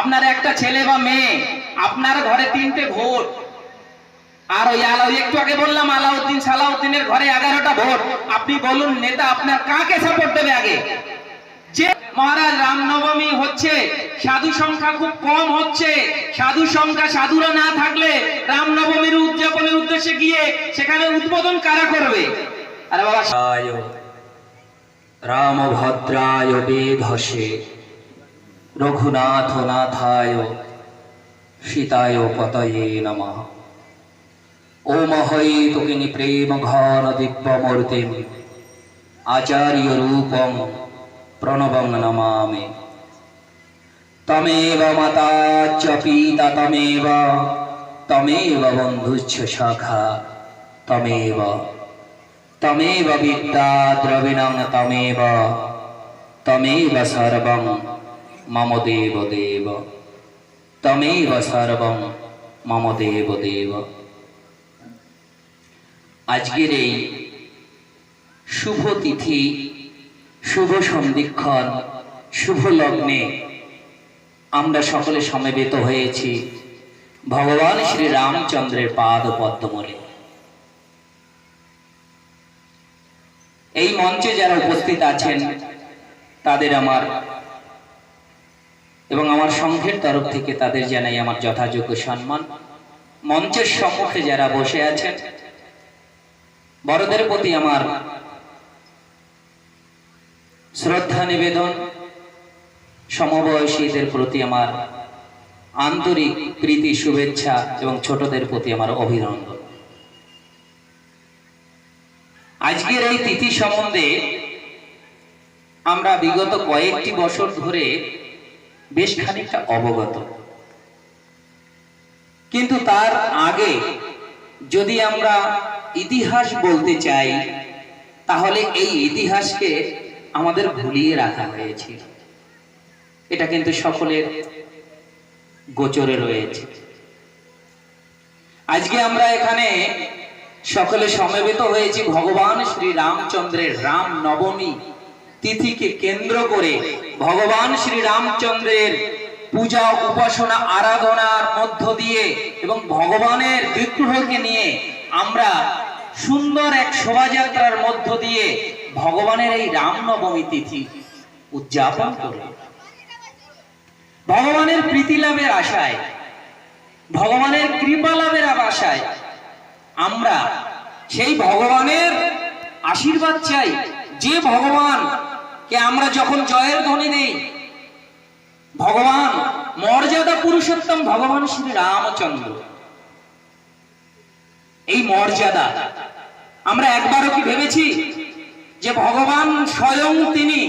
আপনার একটা ছেলে বা মেয়ে, আপনার ঘরে তিনটে ভোট। আর ওই আলা একটু আগে বললাম, আলাউদ্দিন সালাউদ্দিনের ঘরে এগারোটা ভোট। আপনি বলুন, নেতা আপনার কাকে সাপোর্ট দেবে আগে? যে মহারাজ, রামনবমী হচ্ছে, সাধু সংখ্যা খুব কম হচ্ছে। সাধু সংখ্যা সাধুরা না থাকলে রামনবমীর উদযাপনের উদ্দেশ্যে গিয়ে সেখানে উদ্বোধন কারা করবে? আরে বাবা রায় রামভদ্রায় বেধসে। রঘুনাথ নাথায় সীতায় পতয়ে নমঃ। ওম হৈ তুকিনি প্রেম ঘন দিব্যমূর্তিম আচার্য রূপম প্রণবং নমামি। তমেব মাতা চ পিতা তমেব তমেব বন্ধুচ্ছ শাখা, তমেব তমেব বিদ্যা দ্রবিণং তমেব তমেব সর্বং মম দেব দেব তমেব সর্বং মম দেব দেব আজকের এই শুভ তিথি, শুভ সন্ধিক্ষণ, শুভ লগ্নে আমরা সকলে সমবেত হয়েছি ভগবান শ্রী রামচন্দ্রের পাদ পদ্মমরে এই মঞ্চে যারা উপস্থিত আছেন, তাদের আমার এবং আমার সংঘের তরফ থেকে তাদের জানাই আমার যথাযোগ্য সম্মান। মঞ্চের সম্মুখে যারা বসে আছেন, বড়দের প্রতি আমার শ্রদ্ধা নিবেদন। সমবয়সীদের প্রতি আমার আন্তরিক প্রীতি, শুভেচ্ছা এবং ছোটদের প্রতি আমার অভিনন্দন। আজকের এই তিথি সম্বন্ধে আমরা বিগত কয়েকটি বছর ধরে বেশ খানিকটা অবগত। কিন্তু তার আগে যদি আমরা ইতিহাস বলতে চাই, তাহলে এই ইতিহাসকে আমাদের ভুলিয়ে রাখা হয়েছে। এটা কিন্তু সকলের গোচরে রয়েছে। আজকে আমরা এখানে সকলে সমবেত হয়েছি ভগবান শ্রী রামচন্দ্রের রাম নবমী তিথিকে কেন্দ্র করে ভগবান শ্রী রামচন্দ্রের পূজা, উপাসনা, আরাধনার মধ্য দিয়ে এবং ভগবানের বিগ্রহকে নিয়ে আমরা সুন্দর এক শোভাযাত্রার মধ্য দিয়ে ভগবানের এই রামনবমী তিথি উদযাপন করি। ভগবানের প্রীতি লাভের আশায়, ভগবানের কৃপা লাভের আশায় আমরা সেই ভগবানের আশীর্বাদ চাই, যে ভগবান কে আমরা যখন জয়ের ধ্বনি দেই, ভগবান মর্যাদা পুরুষোত্তম ভগবান শ্রী রামচন্দ্র। এই মর্যাদা আমরা একবারও কি ভেবেছি যে ভগবান স্বয়ং তিনি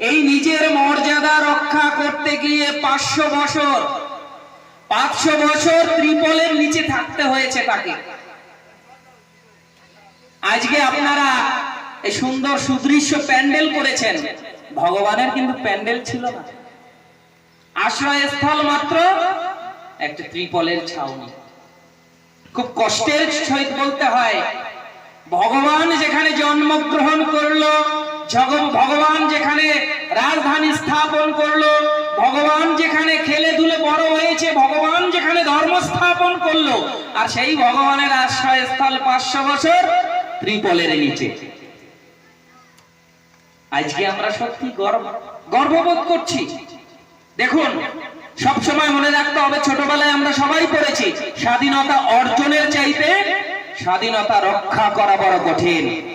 এই নিজের মর্যাদা রক্ষা করতে গিয়ে পাঁচশো বছর পাঁচশো বছর ত্রিপলের নিচে থাকতে হয়েছে তাকে? আজকে আপনারা এই সুন্দর সুদৃশ্য প্যান্ডেল করেছেন। ভগবানের কিন্তু প্যান্ডেল ছিল না। আশ্রয়স্থল মাত্র একটা ত্রিপলের ছাউনি। খুব কষ্টের সহিত বলতে হয়, ভগবান যেখানে জন্মগ্রহণ করল ভগবান যেখানে রাজধানী স্থাপন করল, ভগবান যেখানে খেলে ধুলে বড় হয়েছে, ভগবান যেখানে ধর্ম স্থাপন করল, আর সেই ভগবানের আশ্রয়স্থল পাঁচশো বছর ত্রিপলের নিচে। আজকে আমরা সত্যি গর্ব, গর্ববোধ করছি। দেখুন, সব সময় মনে রাখতে হবে, ছোটবেলায় আমরা সবাই পড়েছি, স্বাধীনতা অর্জনের চাইতে স্বাধীনতা রক্ষা করা বড় কঠিন।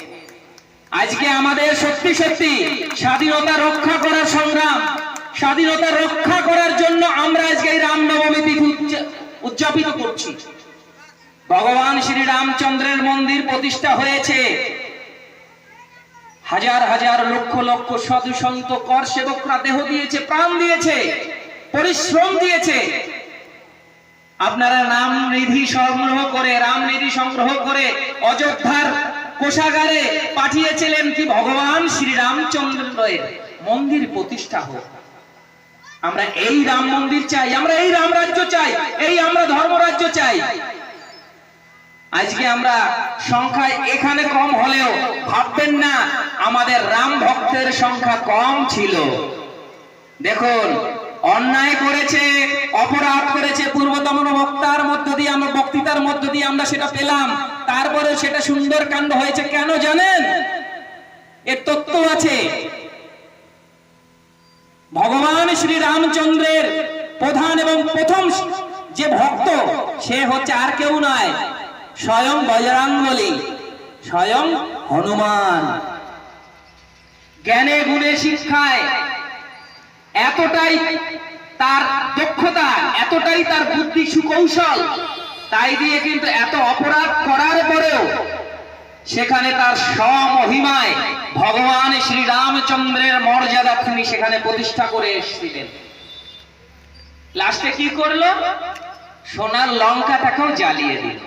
আজকে আমাদের সত্যি সত্যি স্বাধীনতা রক্ষা করার সংগ্রাম, স্বাধীনতা রক্ষা করার জন্য আমরা আজকে এই রামনবমী তিথি উদযা- উদযাপিত করছি। ভগবান শ্রী রামচন্দ্রের মন্দির প্রতিষ্ঠা হয়েছে। হাজার হাজার লক্ষ লক্ষ সাধু সন্ত কর সেবকরা দেহ দিয়েছে, প্রাণ দিয়েছে, পরিশ্রম দিয়েছে। আপনারা নাম নিধি সংগ্রহ করে, রাম নিধি সংগ্রহ করে অযোধ্যার কোষাগারে পাঠিয়েছিলেন কি ভগবান শ্রী রামচন্দ্রের মন্দির প্রতিষ্ঠা হোক। আমরা এই রাম মন্দির চাই, আমরা এই রাম রাজ্য চাই, এই আমরা ধর্মরাজ্য চাই। আজকে আমরা সংখ্যায় এখানে কম হলেও ভাববেন না, আমাদের রাম ভক্তের সংখ্যা কম ছিল। দেখুন, অন্যায় করেছে, অপরাধ করেছে পূর্বতম বক্তার মধ্য দিয়ে আমরা, বক্তৃতার মধ্য দিয়ে আমরা সেটা পেলাম। তারপরে সেটা সুন্দর কাণ্ড হয়েছে কেন জানেন? এর তত্ত্ব আছে। ভগবান শ্রী রামচন্দ্রের প্রধান এবং প্রথম যে ভক্ত, সে হচ্ছে আর কেউ নয়। স্বয়ং বজরাঙ্গলী, স্বয়ং হনুমান। জ্ঞানে গুণে শিক্ষায় এতটাই তার দক্ষতা, এতটাই তার বুদ্ধি সুকৌশল, তাই দিয়ে কিন্তু এত অপরাধ করার পরেও সেখানে তার স্বমহিমায় ভগবান শ্রী রামচন্দ্রের মর্যাদা তিনি সেখানে প্রতিষ্ঠা করে এসেছিলেন। লাস্টে কি করল? সোনার লঙ্কা লঙ্কাটাকেও জ্বালিয়ে দিল।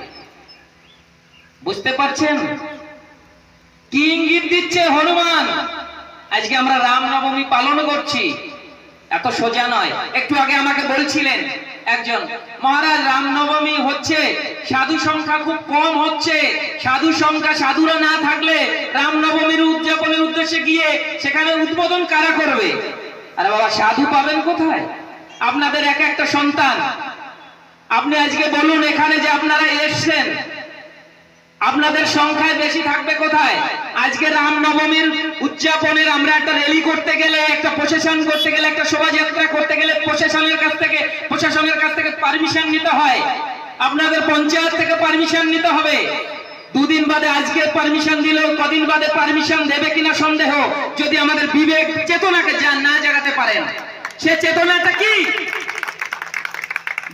বুঝতে পারছেন? কি ইঙ্গিত দিচ্ছে হনুমান? আজকে আমরা রামনবমী পালন করছি। এত সোজা নয়। একটু আগে আমাকে বলছিলেন একজন, মহারাজ, রামনবমী হচ্ছে, সাধু সংখ্যা খুব কম হচ্ছে। সাধু সংখ্যা সাধুরা না থাকলে রামনবমীর উদযাপনের উদ্দেশ্যে গিয়ে সেখানে উদ্বোধন কারা করবে? আরে বাবা, সাধু পাবেন কোথায়? আপনাদের এক একটা সন্তান। আপনি আজকে বলুন, এখানে যে আপনারা এসছেন আপনাদের সংখ্যায় বেশি থাকবে কোথায়? আজকে রামনবমীর উদযাপনের আমরা একটা র্যালি করতে গেলে, একটা প্রশাসন করতে গেলে, একটা শোভাযাত্রা করতে গেলে প্রশাসনের কাছ থেকে প্রশাসনের কাছ থেকে পারমিশন নিতে হয়। আপনাদের পঞ্চায়েত থেকে পারমিশন নিতে হবে। দুদিন বাদে আজকে পারমিশন দিলেও কদিন বাদে পারমিশন দেবে কিনা সন্দেহ। যদি আমাদের বিবেক চেতনাকে না জাগাতে পারেন, সে চেতনাটা কি?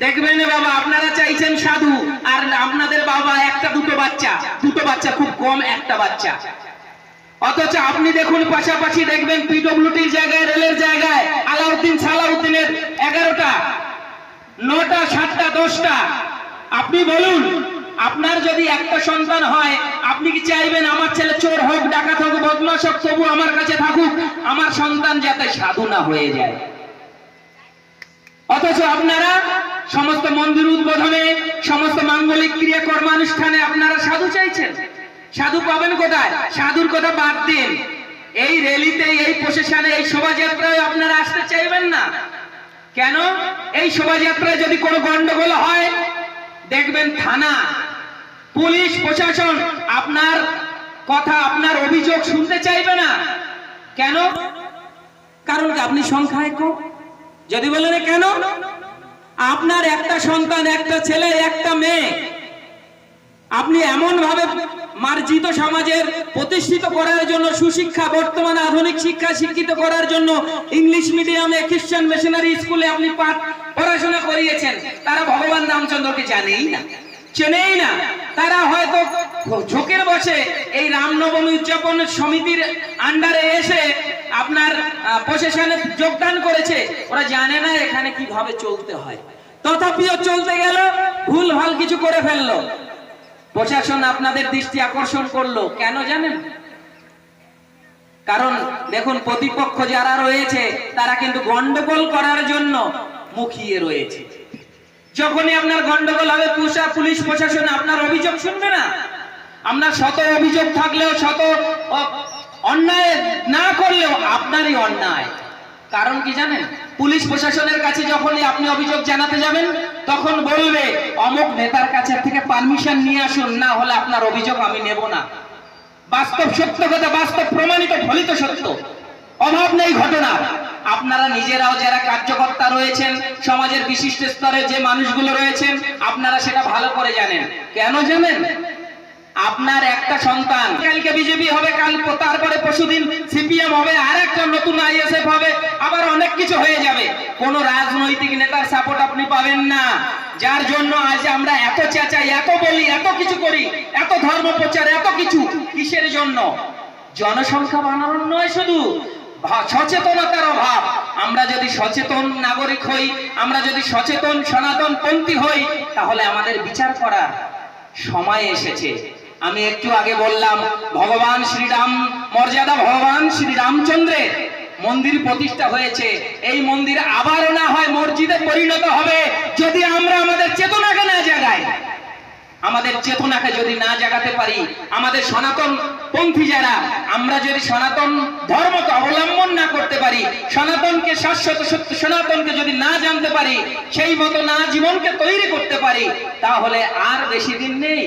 দেখবেন বাবা, আপনারা চাইছেন সাধু, আর আপনাদের বাবা একটা দুটো বাচ্চা। দুটো বাচ্চা, খুব কম একটা বাচ্চা। অথচ আপনি দেখুন, পাশাপাশি দেখবেন পিডব্লিউটির জায়গায়, রেলের জায়গায়, আলাউদ্দিন সালাউদ্দিনের এগারোটা, নটা, সাতটা, দশটা। আপনি বলুন, আপনার যদি একটা সন্তান হয়, আপনি কি চাইবেন আমার ছেলে চোর হোক, ডাকাত হোক বদমাস হোক, তবু আমার কাছে থাকুক, আমার সন্তান যাতে সাধু না হয়ে যায়? অথচ আপনারা সমস্ত মন্দির উদ্বোধনে, সমস্ত মাঙ্গলিক ক্রিয়া কর্মানুষ্ঠানে আপনারা সাধু চাইছেন? সাধু পাবেন কোথায়? সাধুর কথা বাদ দিন। এই র্যালিতে, এই প্রশাসনে এই শোভাযাত্রায় আপনারা আসতে চাইবেন না। কেন? এই শোভাযাত্রায় যদি কোনো গন্ডগোল হয়, দেখবেন থানা, পুলিশ, প্রশাসন আপনার কথা, আপনার অভিযোগ শুনতে চাইবে না। কেন? কারণ আপনি সংখ্যায় কম? যদি বলেন কেন? আপনার একটা সন্তান, একটা ছেলে, একটা মেয়ে। আপনি এমন ভাবে মার্জিত সমাজের প্রতিষ্ঠিত করার জন্য, সুশিক্ষা, বর্তমানে আধুনিক শিক্ষা শিক্ষিত করার জন্য ইংলিশ মিডিয়ামে খ্রিস্টান মিশনারি স্কুলে আপনি পড়াশোনা করিয়েছেন। তারা ভগবান রামচন্দ্রকে জানেই না। চেনেই না। তারা হয়তো ঝোঁকের বসে এই রামনবমী উদযাপন সমিতির আন্ডারে এসে আপনার প্রশাসনে যোগদান করেছে। ওরা জানে না এখানে কীভাবে চলতে হয়। তথাপিও চলতে গেল, ভুল ভালো কিছু করে ফেলল। প্রশাসন আপনাদের দৃষ্টি আকর্ষণ করল। কেন জানেন? কারণ দেখুন, প্রতিপক্ষ যারা রয়েছে, তারা কিন্তু গন্ডগোল করার জন্য মুখিয়ে রয়েছে। যখনই আপনার গন্ডগোল হবে, পুষা, পুলিশ, প্রশাসন, আপনার অভিযোগ শুনবে না। আপনার শত অভিযোগ থাকলেও, শত অন্যায় না করলেও আপনারই অন্যায়। কারণ কি জানেন? পুলিশ প্রশাসনের কাছে যখনই আপনি অভিযোগ জানাতে যাবেন, তখন বলবে, অমুক নেতার কাছে থেকে পারমিশন নিয়ে আসুন, না হলে আপনার অভিযোগ আমি নেব না। বাস্তব সত্য কথা, বাস্তব প্রমাণিত, ফলিত সত্য। অভাব নেই ঘটনা। আপনারা নিজেরাও যারা কার্যকর্তা রয়েছেন, সমাজের বিশিষ্ট স্তরে যে মানুষগুলো রয়েছেন, আপনারা সেটা ভালো করে জানেন। কেন জানেন? আপনার একটা সন্তান। কালকে বিজেপি হবে, কাল তারপরে পরশুদিন সিপিএম হবে আর একটা নতুন আইএসএফ হবে, আবার অনেক কিছু হয়ে যাবে। কোন রাজনৈতিক নেতার সাপোর্ট আপনি পাবেন না। যার জন্য আজ আমরা এত চেঁচাই, এত বলি, এত কিছু করি, এত ধর্ম প্রচার, এত কিছু। কিসের জন্য? জনসংখ্যা বাড়ানোর নয় শুধু সচেতনতার অভাব। আমরা যদি সচেতন নাগরিক হই, আমরা যদি সচেতন সনাতন পন্থী হই, তাহলে আমাদের বিচার করার সময় এসেছে। আমি একটু আগে বললাম, ভগবান শ্রীরাম, মর্যাদা ভগবান শ্রী রামচন্দ্রের মন্দির প্রতিষ্ঠা হয়েছে। এই মন্দির আবারও না হয় মসজিদে পরিণত হবে, যদি আমরা আমাদের চেতনাকে না জাগাই। আমাদের চেতনাকে যদি না জাগাতে পারি, আমাদের সনাতন পন্থী যারা, আমরা যদি সনাতন ধর্মকে অবলম্বন না করতে পারি, সনাতনকে শাশ্বত সত্য, সনাতনকে যদি না জানতে পারি, সেই মতো না জীবনকে তৈরি করতে পারি, তাহলে আর বেশি দিন নেই।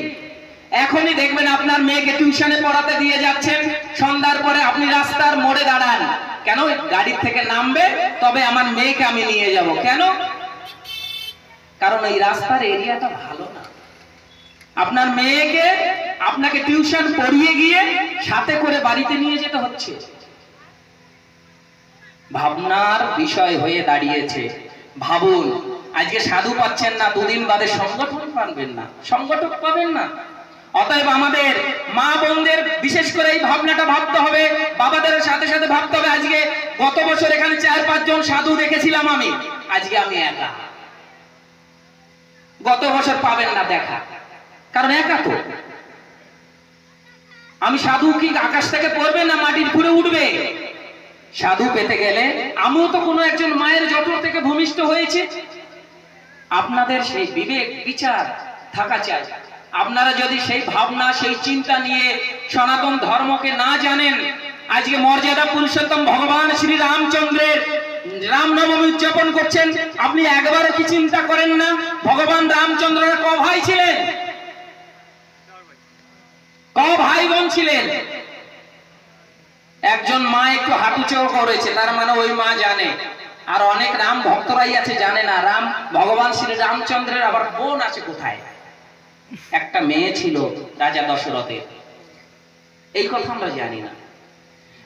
এখনই দেখবেন আপনার মেয়েকে টিউশনে পড়াতে দিয়ে যাচ্ছেন। সন্ধ্যার পরে আপনি রাস্তার মোড়ে দাঁড়ান। কেন? গাড়ির থেকে নামবে, তবে আমার মেয়েকে আমি নিয়ে যাব। কেন? কারণ এই রাস্তার এরিয়াটা ভালো না। আপনার মেয়েকে আপনাকে টিউশন পড়িয়ে গিয়ে সাথে করে বাড়িতে নিয়ে যেতে হচ্ছে। ভাবনার বিষয় হয়ে দাঁড়িয়েছে। ভাবুন, আজকে সাধু পাচ্ছেন না, দুদিন বাদে সংগঠন পাবেন না। সংগঠক পাবেন না। অতএব আমাদের মা বোনদের বিশেষ করে এই ভাবনাটা ভাবতে হবে, বাবাদের সাথে সাথে ভাবতে হবে। আজকে গত বছর এখানে চার পাঁচজন সাধু দেখেছিলাম আমি। আজকে আমি একা। গত বছর পাবেন না দেখা। কারণ একা তো। আমি সাধু কি আকাশ থেকে পড়বে না মাটির ঘুরে উঠবে? সাধু পেতে গেলে আমিও তো কোনো একজন মায়ের জটর থেকে ভূমিষ্ঠ হয়েছে। আপনাদের সেই বিবেক, বিচার থাকা চাই। আপনারা যদি সেই ভাবনা, সেই চিন্তা নিয়ে সনাতন ধর্মকে না জানেন, আজকে মর্যাদা পুরুষোত্তম ভগবান শ্রী রামচন্দ্রের রামনবমী উদযাপন করছেন, আপনি একবারও কি চিন্তা করেন না? ভগবান রামচন্দ্রের ক ভাই ছিলেন? ক ভাই বোন ছিলেন? একজন মা একটু হাঁটুচেও করেছে, তার মানে ওই মা জানে। আর অনেক রাম ভক্তরাই আছে, জানে না। রাম, ভগবান শ্রী রামচন্দ্রের আবার বোন আছে কোথায়? একটা মেয়ে ছিল রাজা দশরথের। এই কথা আমরা জানি না।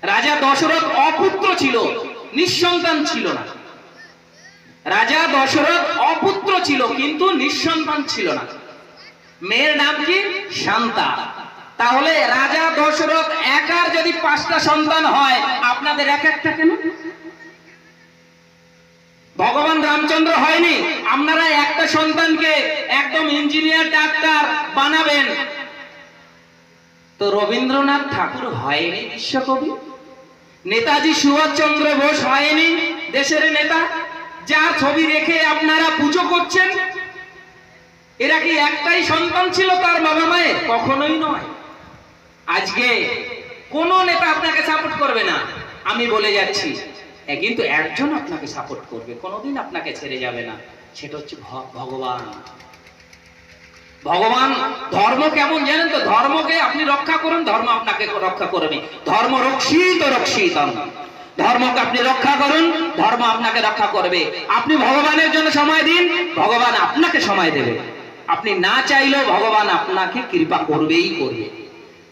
রাজা দশরথ অপুত্র ছিল, নিঃসন্তান ছিল না। রাজা দশরথ অপুত্র ছিল, কিন্তু নিঃসন্তান ছিল না। মেয়ের নাম কি? শান্তা। তাহলে রাজা দশরথ একার যদি পাঁচটা সন্তান হয়, আপনাদের এক একটা কেন? ভগবান রামচন্দ্র হয়নি। আপনারা একটা সন্তানকে একদম ইঞ্জিনিয়ার ডাক্তার বানাবেন। তো রবীন্দ্রনাথ ঠাকুর হয়নি বিশ্বকবি? নেতাজি সুভাষচন্দ্র বোস হয়নি দেশের নেতা? যার ছবি রেখে আপনারা পুজো করছেন? এরা কি একটাই সন্তান ছিল তার বাবা মায়ের? কখনোই নয়। আজকে কোন নেতা আপনাকে সাপোর্ট করবে না। আমি বলে যাচ্ছি কিন্তু একজন আপনাকে সাপোর্ট করবে, কোনোদিন আপনাকে ছেড়ে যাবে না। সেটা হচ্ছে ভগবান। ভগবান, ধর্ম কেমন জানেন তো? ধর্মকে আপনি রক্ষা করুন, ধর্ম আপনাকে রক্ষা করবে ধর্ম রক্ষিত রক্ষিত ধর্মকে আপনি রক্ষা করুন, ধর্ম আপনাকে রক্ষা করবে। আপনি ভগবানের জন্য সময় দিন, ভগবান আপনাকে সময় দেবে। আপনি না চাইলেও ভগবান আপনাকে কৃপা করবেই করবে।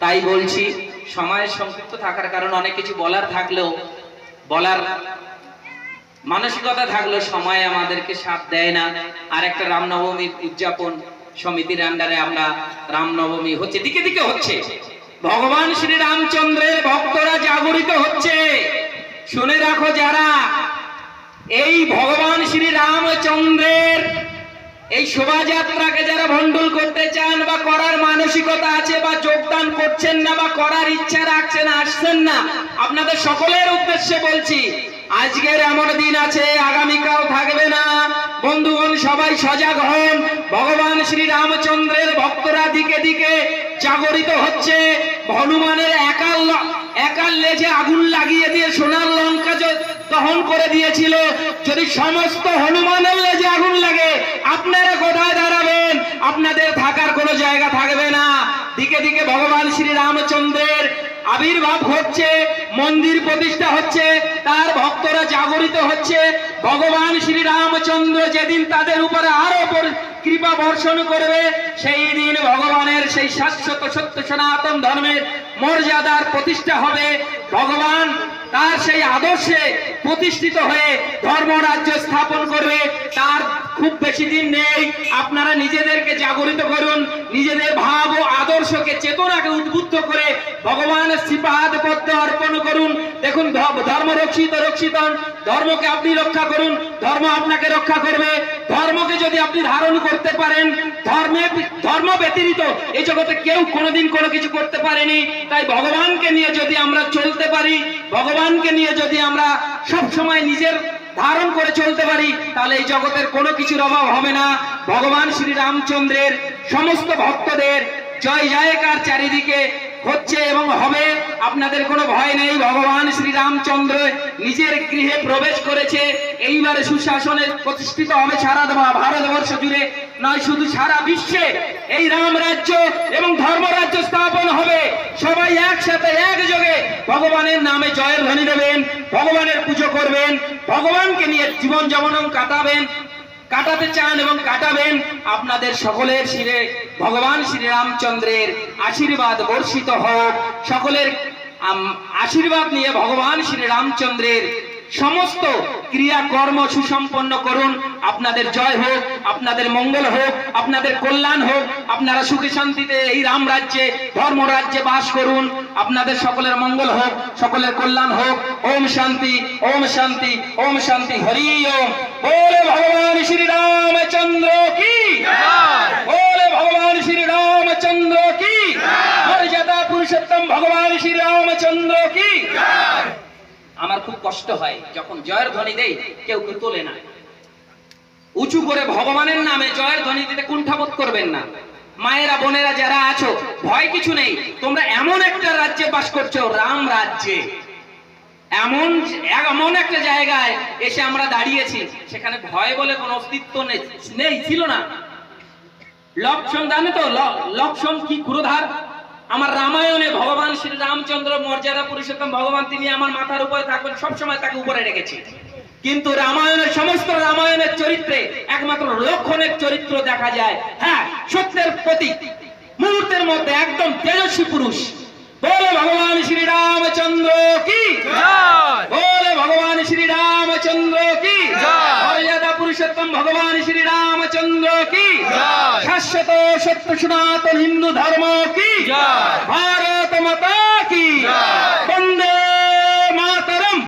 তাই বলছি, সময়ের সংক্ষিপ্ত থাকার কারণে অনেক কিছু বলার থাকলেও বলার মানসিকতা থাকল সময় আমাদেরকে সাথ দেয় না। আর একটা রামনবমীর উদযাপন সমিতির আন্ডারে আমরা রামনবমী হচ্ছে, দিকে দিকে হচ্ছে। ভগবান শ্রী রামচন্দ্রের ভক্তরা জাগরিত হচ্ছে। শুনে রাখো যারা, এই ভগবান শ্রী রামচন্দ্রের এই শোভাযাত্রাকে যারা ভণ্ডুল করতে চান বা করার মানসিকতা আছে বা যোগদান করছেন না বা করার ইচ্ছা রাখছেন, আসছেন না, আপনাদের সকলের উদ্দেশ্যে বলছি, আজকের এমন দিন আছে, আগামীকাল থাকবে না। বন্ধুগণ, সবাই সজাগ হন। ভগবান শ্রী রামচন্দ্রের ভক্তরা দিকে দিকে জাগরিত হচ্ছে। হনুমানের একাল একাল লেজে আগুন লাগিয়ে দিয়ে সোনার লঙ্কা দহন করে দিয়েছিল। যদি সমস্ত হনুমানের লেজে আগুন লাগে আপনারা কোথায় দাঁড়াবেন আপনাদের থাকার কোনো জায়গা থাকবে না দিকে দিকে ভগবান শ্রী রামচন্দ্রের আবির্ভাব হচ্ছে, মন্দির প্রতিষ্ঠা হচ্ছে, তার ভক্তরা জাগরিত হচ্ছে। ভগবান শ্রী রামচন্দ্র যেদিন তাদের উপরে আরও কৃপা বর্ষণ করবে, সেই দিন ভগবানের সেই শাশ্বত সত্য সনাতন ধর্মের মর্যাদার প্রতিষ্ঠা হবে। ভগবান তার সেই আদর্শে প্রতিষ্ঠিত হয়ে ধর্ম রাজ্য স্থাপন করবে। তার খুব বেশি দিন নেই। উদ্বুদ্ধ করে ভগবানের শ্রীপাদ পদ্ম অর্পণ করুন। দেখুন ধর্ম রক্ষিত রক্ষিত ধর্মকে আপনি রক্ষা করুন। ধর্ম আপনাকে রক্ষা করবে। ধর্মকে যদি আপনি ধারণ করতে পারেন, ধর্মে ধর্ম ব্যতিরিত এই জগতে কেউ কোনোদিন কোনো কিছু করতে পারেনি। তাই ভগবানকে নিয়ে যদি আমরা চলতে পারি, ভগবানকে নিয়ে যদি আমরা সব সময় নিজের ধারণ করে চলতে পারি, তাহলে এই জগতের কোনো কিছুর অভাব হবে না। ভগবান শ্রী রামচন্দ্রের সমস্ত ভক্তদের জয় জয়কার চারিদিকে হচ্ছে এবং হবে। আপনাদের কোনো ভয় নেই, ভগবান শ্রীরামচন্দ্র নিজের গৃহে প্রবেশ করেছে। এইবারে সুশাসনে প্রতিষ্ঠিত হবে সারা ভারতবর্ষ জুড়ে। নয়, শুধু সারা বিশ্বে এই রাম রাজ্য এবং ধর্মরাজ্য স্থাপন হবে। সবাই একসাথে একযোগে ভগবানের নামে জয়ের ধ্বনি দেবেন, ভগবানের পুজো করবেন, ভগবানকে নিয়ে জীবন যেমন কাটাবেন। কাটাতে চান এবং কাটাবেন, আপনাদের সকলের শিরে ভগবান শ্রীরামচন্দ্রের আশীর্বাদ বর্ষিত হোক। সকলের আশীর্বাদ নিয়ে ভগবান শ্রীরামচন্দ্রের সমস্ত ক্রিয়াকর্ম সুসম্পন্ন করুন। আপনাদের জয় হোক, আপনাদের মঙ্গল হোক, আপনাদের কল্যাণ হোক। আপনারা সুখে শান্তিতে এই রাম রাজ্যে, ধর্ম রাজ্যে বাস করুন। আপনাদের সকলের মঙ্গল হোক, সকলের কল্যাণ হোক। ওম শান্তি ওম শান্তি ওম শান্তি, হরি ওম। বলে ভগবান শ্রী রামচন্দ্র কি? বলে ভগবান শ্রী রামচন্দ্র কি? মর্যাদা পুরুষোত্তম ভগবান শ্রী রামচন্দ্র কি? আমার খুব কষ্ট হয়, যখন জয়ের ধ্বনি দেই, কেউ কেউ তোলে না। উঁচু করে ভগবানের নামে জয়ের ধ্বনি দিতে কুণ্ঠাবোধ করবেন না। মায়েরা, বোনেরা যারা আছো, ভয় কিছু নেই। তোমরা এমন একটা রাজ্যে বাস করছ, রাম রাজ্যে। এমন এমন একটা জায়গায় এসে আমরা দাঁড়িয়েছি, সেখানে ভয় বলে কোনো অস্তিত্ব নেই ছিল না। লক্ষণ জানে তো লক্ষণ কি ক্ষুরধার আমার রামায়ণে ভগবান শ্রী রামচন্দ্র মর্যাদা পুরুষোত্তম ভগবান তিনি আমার মাথার উপরে থাকবেন সবসময় তাকে উপরে রেখেছি। কিন্তু রামায়ণের সমস্ত রামায়ণের চরিত্রে একমাত্র লক্ষণের চরিত্র দেখা যায়। হ্যাঁ সত্যের প্রতীক। মুহূর্তের মধ্যে একদম তেজস্বী পুরুষ। বলে ভগবান শ্রী রামচন্দ্র কি? বলে ভগবান শ্রী রামচন্দ্র কি? মর্যাদা পুরুষোত্তম ভগবান শ্রী রামচন্দ্র কি? শাশ্বত সত্য সনাতন হিন্দু ধর্ম কি? ভারত মাতা কি?